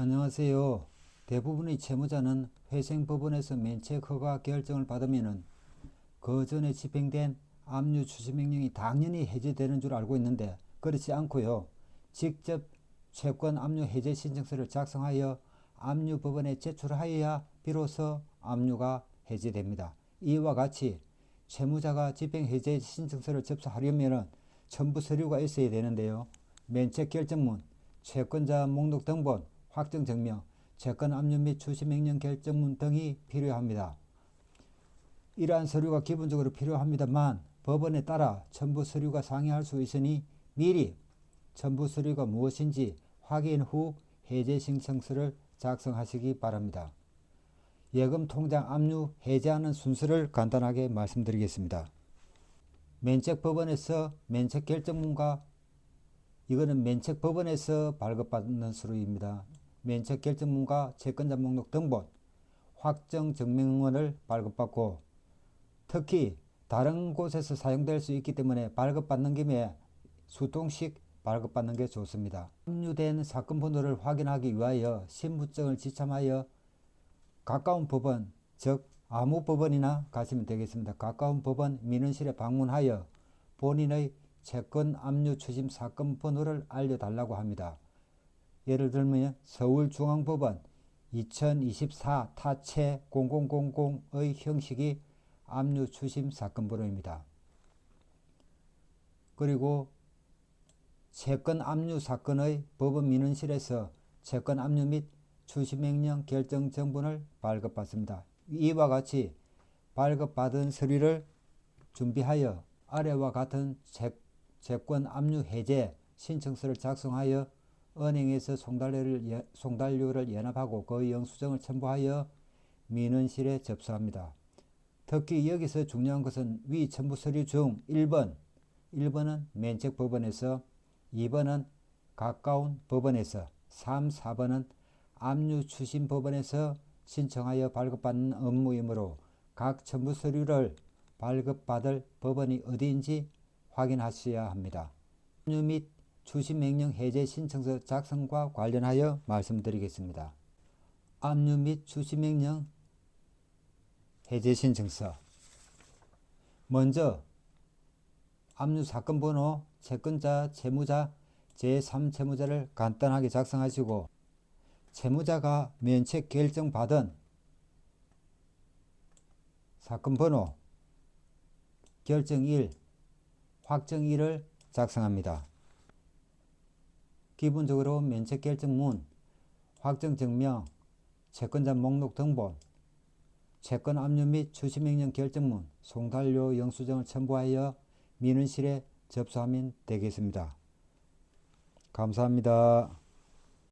안녕하세요. 대부분의 채무자는 회생법원에서 면책 허가 결정을 받으면 그 전에 집행된 압류 추심명령이 당연히 해제되는 줄 알고 있는데 그렇지 않고요. 직접 채권 압류 해제 신청서를 작성하여 압류 법원에 제출하여야 비로소 압류가 해제됩니다. 이와 같이 채무자가 집행 해제 신청서를 접수하려면 첨부 서류가 있어야 되는데요. 면책 결정문, 채권자 목록 등본, 확정 증명, 채권 압류 및出시 명령 결정문 등이 필요합니다. 이러한 서류가 기본적으로 필요합니다만 법원에 따라 첨부 서류가 상이할 수 있으니 미리 첨부 서류가 무엇인지 확인 후 해제 신청서를 작성하시기 바랍니다. 예금 통장 압류 해제하는 순서를 간단하게 말씀드리겠습니다. 면책 법원에서 면책 결정문과 이거는 면책 법원에서 발급받는 서류입니다. 면책 결정문과 채권자 목록 등본, 확정 증명원을 발급받고 특히 다른 곳에서 사용될 수 있기 때문에 발급받는 김에 수통식 발급받는 게 좋습니다. 압류된 사건 번호를 확인하기 위하여 신분증을 지참하여 가까운 법원, 즉 아무 법원이나 가시면 되겠습니다. 가까운 법원 민원실에 방문하여 본인의 채권 압류 추심 사건 번호를 알려달라고 합니다. 예를 들면 서울중앙법원 2024 타채 0000의 형식이 압류 추심 사건 번호입니다. 그리고 채권 압류 사건의 법원 민원실에서 채권 압류 및 추심명령 결정 정본을 발급받습니다. 이와 같이 발급받은 서류를 준비하여 아래와 같은 채, 채권 압류 해제 신청서를 작성하여 은행에서 송달료를, 송달료를 연합하고 그 영수증을 첨부하여 민원실에 접수합니다. 특히 여기서 중요한 것은 위 첨부 서류 중 1번, 1번은 면책 법원에서 2번은 가까운 법원에서 3, 4번은 압류 추심 법원에서 신청하여 발급받는 업무이므로 각 첨부 서류를 발급받을 법원이 어디인지 확인하셔야 합니다. 압류 및 추심 명령 해제 신청서 작성과 관련하여 말씀드리겠습니다. 압류 및 추심 명령 해제 신청서 먼저 압류 사건 번호, 채권자, 채무자, 제3채무자를 간단하게 작성하시고 채무자가 면책 결정 받은 사건 번호, 결정일, 확정일을 작성합니다. 기본적으로 면책 결정문, 확정 증명, 채권자 목록 등본, 채권 압류 및 추심명령 결정문, 송달료 영수증을 첨부하여 민원실에 접수하면 되겠습니다. 감사합니다.